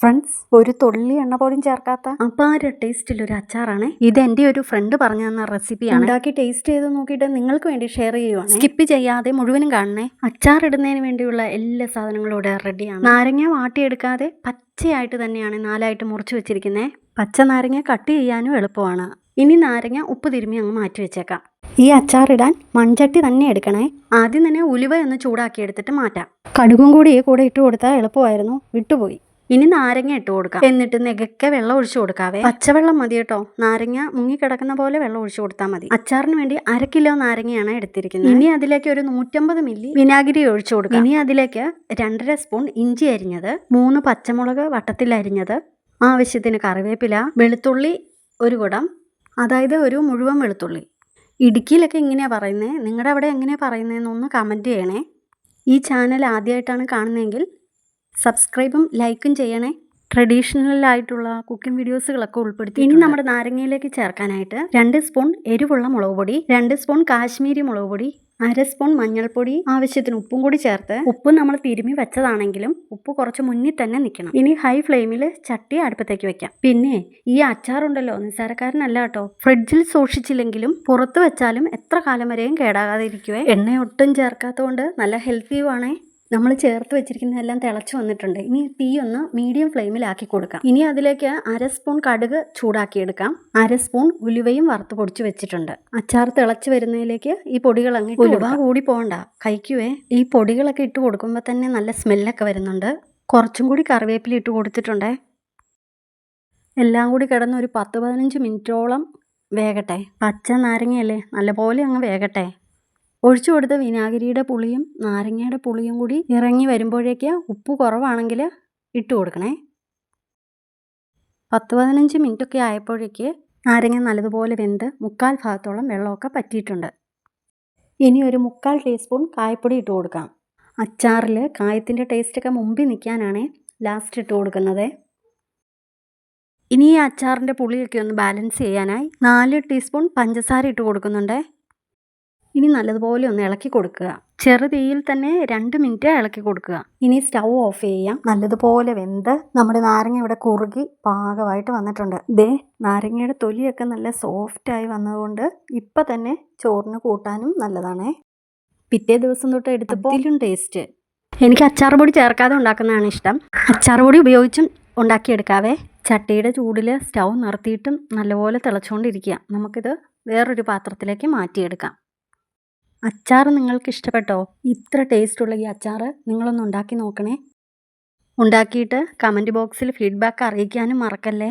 Friends ഒരു തുള്ളി എണ്ണ പോലും ചേർക്കാത്ത അപാര ടേസ്റ്റിൽ ഒരു അച്ചാറാണ്. ഇത് എന്റെ ഒരു ഫ്രണ്ട് പറഞ്ഞു തന്ന റെസിപ്പിയാണ് ഉണ്ടാക്കി ടേസ്റ്റ് ചെയ്ത് നോക്കിയിട്ട് നിങ്ങൾക്ക് വേണ്ടി ഷെയർ ചെയ്യുവാണ്. സ്കിപ്പ് ചെയ്യാതെ മുഴുവനും കാണണേ. അച്ചാർ ഇടുന്നതിന് വേണ്ടിയുള്ള എല്ലാ സാധനങ്ങളും ഇവിടെ റെഡിയാണ് നാരങ്ങ വാട്ടിയെടുക്കാതെ പച്ചയായിട്ട് തന്നെയാണ് നാലായിട്ട് മുറിച്ചു വെച്ചിരിക്കുന്നത് പച്ച നാരങ്ങ കട്ട് ചെയ്യാനും എളുപ്പമാണ്. ഇനി നാരങ്ങ ഉപ്പ് തിരുമ്മി അങ്ങ് മാറ്റി വെച്ചേക്കാം. ഈ അച്ചാറിടാൻ മൺചട്ടി തന്നെ എടുക്കണേ. ആദ്യം തന്നെ ഉലുവ ഒന്ന് ചൂടാക്കി എടുത്തിട്ട് മാറ്റാം. കടുകും കൂടി കൂടെ ഇട്ട് കൊടുത്താൽ എളുപ്പമായിരുന്നു. വിട്ടുപോയി. ഇനി നാരങ്ങ ഇട്ട് കൊടുക്കാം. എന്നിട്ട് നെകക്കെ വെള്ളം ഒഴിച്ചു കൊടുക്കാവേ. പച്ചവെള്ളം മതി കേട്ടോ. നാരങ്ങ മുങ്ങിക്കിടക്കുന്ന പോലെ വെള്ളം ഒഴിച്ചു കൊടുത്താൽ മതി. അച്ചാറിന് വേണ്ടി അര കിലോ നാരങ്ങയാണ് എടുത്തിരിക്കുന്നത്. ഇനി അതിലേക്ക് ഒരു നൂറ്റമ്പത് മില്ലി വിനാഗിരി ഒഴിച്ചു കൊടുക്കാം. ഇനി അതിലേക്ക് രണ്ടര സ്പൂൺ ഇഞ്ചി അരിഞ്ഞത് മൂന്ന് പച്ചമുളക് വട്ടത്തിൽ അരിഞ്ഞത് ആവശ്യത്തിന് കറിവേപ്പില വെളുത്തുള്ളി ഒരു കുടം അതായത് ഒരു മുഴുവൻ വെളുത്തുള്ളി. ഇടുക്കിയിലൊക്കെ ഇങ്ങനെയാണ് പറയുന്നത് നിങ്ങളുടെ അവിടെ എങ്ങനെയാണ് പറയുന്നതെന്നൊന്ന് കമന്റ് ചെയ്യണേ. ഈ ചാനൽ ആദ്യമായിട്ടാണ് കാണുന്നതെങ്കിൽ സബ്സ്ക്രൈബും ലൈക്കും ചെയ്യണേ. ട്രഡീഷണൽ ആയിട്ടുള്ള കുക്കിംഗ് വീഡിയോസുകളൊക്കെ ഉൾപ്പെടുത്തി ഇനി നമ്മുടെ നാരങ്ങയിലേക്ക് ചേർക്കാനായിട്ട് രണ്ട് സ്പൂൺ എരിവുള്ള മുളക് പൊടി രണ്ട് സ്പൂൺ കാശ്മീരി മുളക് പൊടി അര സ്പൂൺ മഞ്ഞൾപ്പൊടി ആവശ്യത്തിന് ഉപ്പും കൂടി ചേർത്ത് ഉപ്പ് നമ്മൾ തിരുമ്മി വെച്ചതാണെങ്കിലും ഉപ്പ് കുറച്ച് മുന്നിൽ തന്നെ നിൽക്കണം. ഇനി ഹൈ ഫ്ലെയിമിൽ ചട്ടി അടുപ്പത്തേക്ക് വെക്കാം. പിന്നെ ഈ അച്ചാറുണ്ടല്ലോ നിസ്സാരക്കാരനല്ല കേട്ടോ. ഫ്രിഡ്ജിൽ സൂക്ഷിച്ചില്ലെങ്കിലും പുറത്ത് വെച്ചാലും എത്ര കാലം വരെയും കേടാകാതെ ഇരിക്കുവേ. എണ്ണ ഒട്ടും ചേർക്കാത്തതുകൊണ്ട് നല്ല ഹെൽത്തിയുമാണേ നമ്മൾ ചേർത്ത് വെച്ചിരിക്കുന്നതെല്ലാം തിളച്ച് വന്നിട്ടുണ്ട്. ഇനി തീ ഒന്ന് മീഡിയം ഫ്ലെയിമിലാക്കി കൊടുക്കാം. ഇനി അതിലേക്ക് അര സ്പൂൺ കടുക് ചൂടാക്കിയെടുക്കാം. അര സ്പൂൺ ഉലുവയും വറുത്ത് പൊടിച്ച് വെച്ചിട്ടുണ്ട്. അച്ചാർ തിളച്ച് വരുന്നതിലേക്ക് ഈ പൊടികൾ അങ്ങ് ഉലുവ കൂടി പോകണ്ട. കഴിക്കുവേ. ഈ പൊടികളൊക്കെ ഇട്ട് കൊടുക്കുമ്പോൾ തന്നെ നല്ല സ്മെല്ലൊക്കെ വരുന്നുണ്ട്. കുറച്ചും കൂടി കറിവേപ്പില ഇട്ട് കൊടുത്തിട്ടുണ്ട്. എല്ലാം കൂടി കിടന്ന് ഒരു പത്ത് പതിനഞ്ച് മിനിറ്റോളം വേകട്ടെ. പച്ച നാരങ്ങയല്ലേ? നല്ലപോലെ അങ്ങ് വേകട്ടെ. ഒഴിച്ചു കൊടുത്ത വിനാഗിരിയുടെ പുളിയും നാരങ്ങയുടെ പുളിയും കൂടി ഇറങ്ങി വരുമ്പോഴേക്ക് ഉപ്പ് കുറവാണെങ്കിൽ ഇട്ട് കൊടുക്കണേ. പത്ത് പതിനഞ്ച് മിനിറ്റൊക്കെ ആയപ്പോഴേക്ക് നാരങ്ങ നല്ലതുപോലെ വെന്ത് മുക്കാൽ ഭാഗത്തോളം വെള്ളമൊക്കെ പറ്റിയിട്ടുണ്ട്. ഇനി ഒരു മുക്കാൽ ടീസ്പൂൺ കായപ്പൊടി ഇട്ട് കൊടുക്കാം. അച്ചാറിൽ കായത്തിന്റെ ടേസ്റ്റൊക്കെ മുമ്പിൽ നിൽക്കാനാണ് ലാസ്റ്റ് ഇട്ട് കൊടുക്കുന്നത്. ഇനി ഈ അച്ചാറിന്റെ പുളിയൊക്കെ ഒന്ന് ബാലൻസ് ചെയ്യാനായി നാല് ടീസ്പൂൺ പഞ്ചസാര ഇട്ട് കൊടുക്കുന്നുണ്ട്. ഇനി നല്ലതുപോലെ ഒന്ന് ഇളക്കി കൊടുക്കുക. ചെറുതീയിൽ തന്നെ രണ്ട് മിനിറ്റ് ഇളക്കി കൊടുക്കുക. ഇനി സ്റ്റൗ ഓഫ് ചെയ്യാം നല്ലതുപോലെ വെന്ത് നമ്മുടെ നാരങ്ങ ഇവിടെ കുറുകി പാകമായിട്ട് വന്നിട്ടുണ്ട്. ദേ നാരങ്ങയുടെ തൊലിയൊക്കെ നല്ല സോഫ്റ്റായി വന്നതുകൊണ്ട് ഇപ്പം തന്നെ ചോറിന് കൂട്ടാനും നല്ലതാണേ. പിറ്റേ ദിവസം തൊട്ട് എടുത്തപ്പോഴും ടേസ്റ്റ് എനിക്ക് അച്ചാർ പൊടി ചേർക്കാതെ ഉണ്ടാക്കുന്നതാണ് ഇഷ്ടം. അച്ചാർ പൊടി ഉപയോഗിച്ചും ഉണ്ടാക്കിയെടുക്കാവേ. ചട്ടിയുടെ ചൂടിൽ സ്റ്റൗ നിർത്തിയിട്ടും നല്ലപോലെ തിളച്ചുകൊണ്ടിരിക്കുക നമുക്കിത് വേറൊരു പാത്രത്തിലേക്ക് മാറ്റിയെടുക്കാം. അച്ചാർ നിങ്ങൾക്ക് ഇഷ്ടപ്പെട്ടോ? ഇത്ര ടേസ്റ്റ് ഉള്ള ഈ അച്ചാർ നിങ്ങളൊന്ന് ഉണ്ടാക്കി നോക്കണേ. ഉണ്ടാക്കിയിട്ട് കമന്റ് ബോക്സിൽ ഫീഡ്ബാക്ക് അറിയിക്കാനും മറക്കല്ലേ?